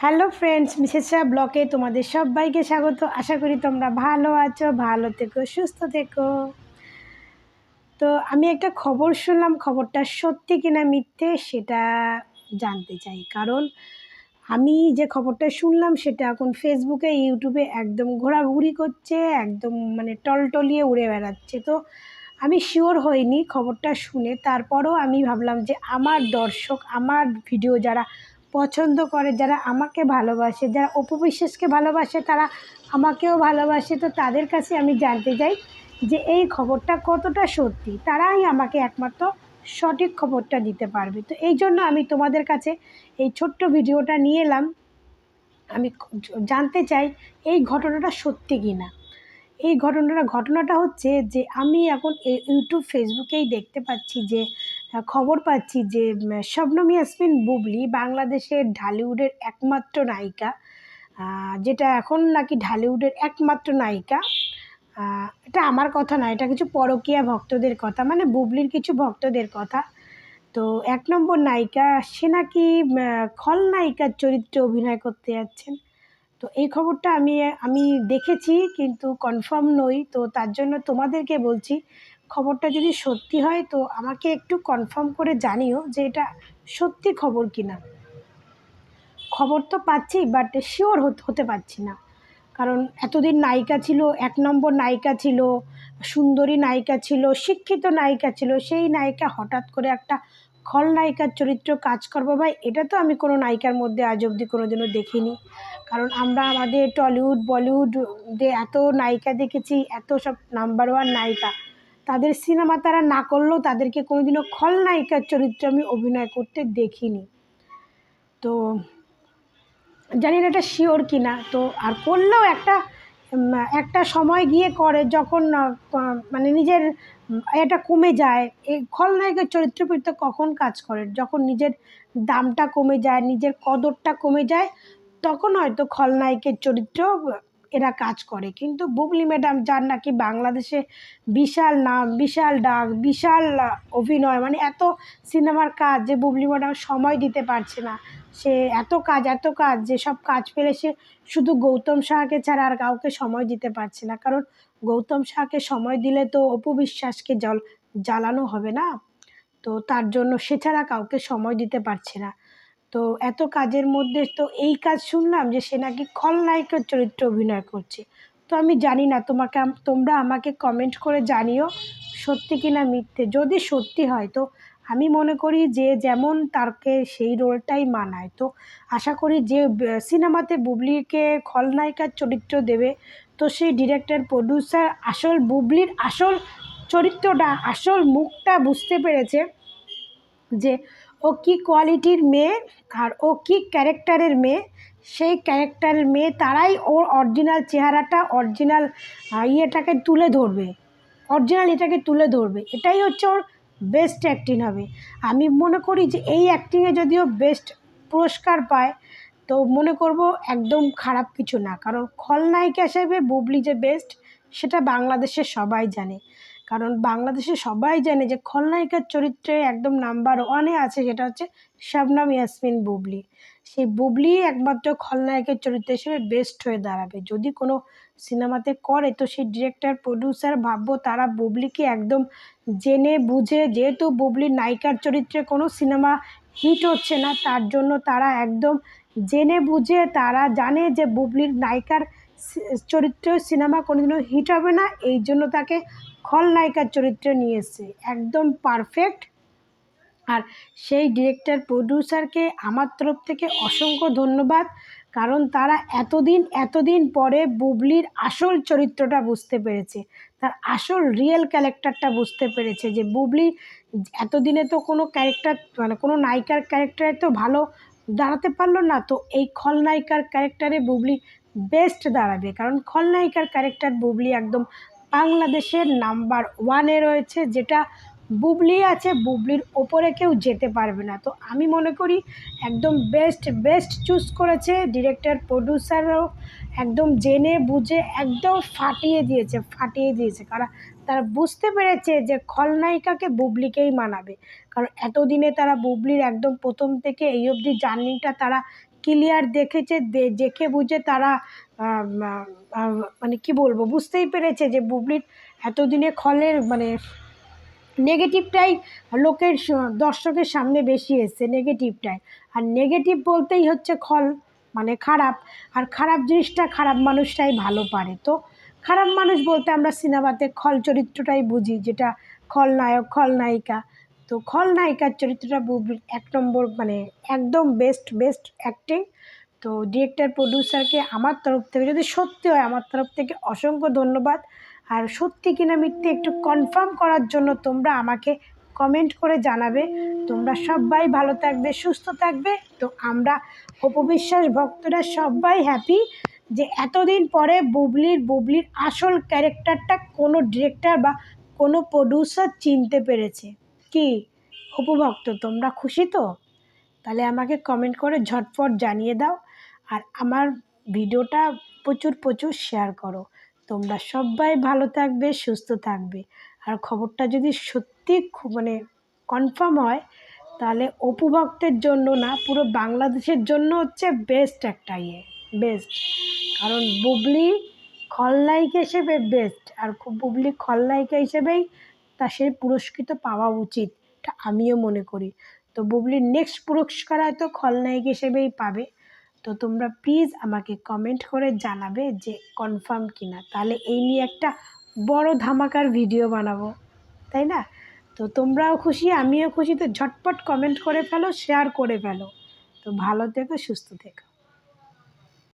Hello friends, Mrs Shah ব্লকে তোমাদের সবাইকে স্বাগত। আশা করি তোমরা ভালো আছো, ভালো থেকো, সুস্থ থেকো। তো আমি একটা খবর শুনলাম, খবরটা সত্যি কিনা মিথ্যে সেটা জানতে চাই। কারণ আমি যে খবরটা শুনলাম সেটা এখন ফেসবুকে, ইউটিউবে একদম ঘোরাঘুরি করছে, একদম মানে টলটলিয়ে উড়ে বেড়াচ্ছে। তো আমি শিওর হইনি খবরটা শুনে। তারপরও আমি ভাবলাম যে আমার দর্শক, আমার ভিডিও যারা পছন্দ করে, যারা আমাকে ভালোবাসে, যারা অপু বিশ্বাসকে ভালোবাসে, তারা আমাকেও ভালোবাসে। তো তাদের কাছে আমি জানতে চাই যে এই খবরটা কতটা সত্যি? তারাই আমাকে একমাত্র সঠিক খবরটা দিতে পারবে। তো এই জন্য আমি তোমাদের কাছে এই ছোট্ট ভিডিওটা নিয়ে এলাম। আমি জানতে চাই এই ঘটনাটা সত্যি কি না এই ঘটনাটা ঘটনাটা হচ্ছে যে আমি এখন ইউটিউব ফেসবুকেই দেখতে পাচ্ছি যে খবর পাচ্ছি যে শবনম ইয়াসমিন বুবলি বাংলাদেশের ঢালিউডের একমাত্র নায়িকা। যেটা এখন নাকি ঢালিউডের একমাত্র নায়িকা। এটা আমার কথা না, এটা কিছু পরকীয়া ভক্তদের কথা মানে বুবলির কিছু ভক্তদের কথা। তো এক নম্বর নায়িকা, সে নাকি খলনায়িকার চরিত্রে অভিনয় করতে যাচ্ছেন। তো এই খবরটা আমি আমি দেখেছি, কিন্তু কনফার্ম নই। তো তার জন্য তোমাদেরকে বলছি খবরটা যদি সত্যি হয় তো আমাকে একটু কনফার্ম করে জানিও যে এটা সত্যি খবর কি না খবর তো পাচ্ছি বাট শিওর হতে পারছি না। কারণ এতদিন নায়িকা ছিল, এক নম্বর নায়িকা ছিল, সুন্দরী নায়িকা ছিল, শিক্ষিত নায়িকা ছিল, সেই নায়িকা হঠাৎ করে একটা খলনায়িকার চরিত্র কাজ করব ভাই, এটা তো আমি কোনো নায়িকার মধ্যে আজ অবধি কোনোদিনও দেখিনি। কারণ আমরা আমাদের টলিউড, বলিউডে এত নায়িকা দেখেছি, এত সব নাম্বার ওয়ান নায়িকা। তাদের সিনেমা তারা না করলেও তাদেরকে কোনোদিনও খলনায়িকার চরিত্রে আমি অভিনয় করতে দেখিনি। তো জানি না এটা শিওর কি না তো আর করলেও একটা একটা সময় গিয়ে করে যখন মানে নিজের এটা কমে যায়। এই খলনায়কের চরিত্রপিত্র কখন কাজ করে? যখন নিজের দামটা কমে যায়, নিজের কদরটা কমে যায়, তখন হয়তো খলনায়কের চরিত্র এরা কাজ করে। কিন্তু বুবলি ম্যাডাম, যার নাকি বাংলাদেশে বিশাল নাম, বিশাল ডাক, বিশাল অভিনয় মানে এত সিনেমার কাজ যে বুবলি ম্যাডাম সময় দিতে পারছে না। সে এত কাজ এত কাজ, যে সব কাজ পেলে সে শুধু গৌতম শাহকে ছাড়া আর কাউকে সময় দিতে পারছে না। কারণ গৌতম শাহকে সময় দিলে তো অপু বিশ্বাসকে জল, জ্বালানো হবে না। তো তার জন্য সে ছাড়া কাউকে সময় দিতে পারছে না। তো এত কাজের মধ্যে তো এই কাজ শুনলাম যে সে নাকি খলনায়কের চরিত্রে অভিনয় করছে। তো আমি জানি না, তোমাকে তোমরা আমাকে কমেন্ট করে জানিও সত্যি কি না মিথ্যে। যদি সত্যি হয় তো আমি মনে করি যে যেমন তারকে সেই রোলটাই মানায়। তো আশা করি যে সিনেমাতে বুবলিকে খলনায়িকার চরিত্র দেবে। তো সেই ডিরেক্টর প্রডিউসার আসল বুবলির আসল চরিত্রটা, আসল মুখটা বুঝতে পেরেছে। যে ও কী কোয়ালিটির মেয়ে আর ও কী ক্যারেক্টারের মেয়ে, সেই ক্যারেক্টারের মেয়ে তারাই ওর অরিজিনাল চেহারাটা, অরিজিনাল ইয়েটাকে তুলে ধরবে। অরিজিনাল এটাকে তুলে ধরবে। এটাই হচ্ছে ওর বেস্ট অ্যাক্টিং হবে। আমি মনে করি যে এই অ্যাক্টিংয়ে যদিও বেস্ট পুরস্কার পায়, তো মনে করব একদম খারাপ কিছু না। কারণ খলনায়িকা হিসেবে বুবলি যে বেস্ট সেটা বাংলাদেশের সবাই জানে। কারণ বাংলাদেশে সবাই জানে যে খলনায়িকার চরিত্রে একদম নাম্বার ওয়ানে আছে সেটা হচ্ছে শবনম ইয়াসমিন বুবলি। সেই বুবলি একমাত্র খলনায়কের চরিত্র হিসেবে বেস্ট হয়ে দাঁড়াবে। যদি কোনো সিনেমাতে করে, তো সেই ডিরেক্টর প্রডিউসার ভাববো তারা বুবলিকে একদম জেনে বুঝে, যেহেতু বুবলির নায়িকার চরিত্রে কোনো সিনেমা হিট হচ্ছে না, তার জন্য তারা একদম জেনে বুঝে তারা জানে যে বুবলির নায়িকার চরিত্র সিনেমা কোনোদিনও হিট হবে না। এই জন্য তাকে খলনায়িকার চরিত্রে নিয়ে এসছে। একদম পারফেক্ট। আর সেই ডিরেক্টর, প্রডিউসারকে আমার তরফ থেকে অসংখ্য ধন্যবাদ। কারণ তারা এতদিন এতদিন পরে বুবলির আসল চরিত্রটা বুঝতে পেরেছে। তার আসল রিয়েল ক্যারেক্টারটা বুঝতে পেরেছে যে বুবলি এতদিনে তো কোনো ক্যারেক্টার মানে কোনো নায়িকার ক্যারেক্টারে তো ভালো দাঁড়াতে পারল না। তো এই খলনায়িকার ক্যারেক্টারে বুবলি বেস্ট দাঁড়াবে। কারণ খলনায়িকার ক্যারেক্টার বুবলি একদম বাংলাদেশের নাম্বার ওয়ানে রয়েছে, যেটা বুবলি আছে, বুবলির ওপরে কেউ যেতে পারবে না। তো আমি মনে করি একদম বেস্ট বেস্ট চুজ করেছে ডিরেক্টর প্রডিউসারও একদম জেনে বুঝে একদম ফাটিয়ে দিয়েছে ফাটিয়ে দিয়েছে। কারণ তারা বুঝতে পেরেছে যে খলনায়িকাকে বুবলিকেই মানাবে। কারণ এতদিনে তারা বুবলির একদম প্রথম থেকে এই অবধি জার্নিটা তারা ক্লিয়ার দেখেছে দেখে বুঝে তারা মানে কি বলব, বুঝতেই পেরেছে যে বুবলির এতদিনে খলের মানে নেগেটিভটাই লোকের দর্শকের সামনে বেশি এসছে, নেগেটিভটাই। আর নেগেটিভ বলতেই হচ্ছে খল মানে খারাপ, আর খারাপ জিনিসটা খারাপ মানুষটাই ভালো পারে। তো খারাপ মানুষ বলতে আমরা সিনেমাতে খল চরিত্রটাই বুঝি, যেটা খলনায়ক খলনায়িকা তো খলনায়িকার চরিত্রটা এক নম্বর মানে একদম বেস্ট বেস্ট অ্যাক্টিং তো ডিরেক্টর প্রডিউসারকে আমার তরফ থেকে, যদি সত্যি হয়, আমার তরফ থেকে অসংখ্য ধন্যবাদ। আর সত্যি কিনা মিথ্যে একটু কনফার্ম করার জন্য তোমরা আমাকে কমেন্ট করে জানাবে। তোমরা সবাই ভালো থাকবে, সুস্থ থাকবে। তো আমরা অপবিশ্বাস ভক্তরা সবাই হ্যাপি যে এতদিন পরে বুবলির বুবলির আসল ক্যারেক্টারটা কোনো ডিরেক্টর বা কোনো প্রডিউসার চিনতে পেরেছে। কি? উপভক্ত তোমরা খুশি তো? তাহলে আমাকে কমেন্ট করে ঝটপট জানিয়ে দাও আর আমার ভিডিওটা প্রচুর প্রচুর শেয়ার করো। তোমরা সবাই ভালো থাকবে, সুস্থ থাকবে। আর খবরটা যদি সত্যি মানে কনফার্ম হয়, তাহলে অপু ভক্তের জন্য না, পুরো বাংলাদেশের জন্য হচ্ছে বেস্ট একটা ইয়ে বেস্ট কারণ বুবলি খলনায়িকা হিসেবে বেস্ট আর খুব বুবলি খলনায়িকা হিসেবেই তা সে পুরস্কৃত পাওয়া উচিত, এটা আমিও মনে করি। তো বুবলির নেক্সট পুরস্কার হয়তো খলনায়ক হিসেবেই পাবে। তো তোমরা প্লিজ আমাকে কমেন্ট করে জানাবে যে কনফার্ম কিনা। তাহলে এই নিয়ে একটা বড় ধামাকার ভিডিও বানাবো, তাই না? তো তোমরাও খুশি, আমিও খুশি, তো ঝটপট কমেন্ট করে ফেলো শেয়ার করে ফেলো। তো ভালো থেকো, সুস্থ থেকো।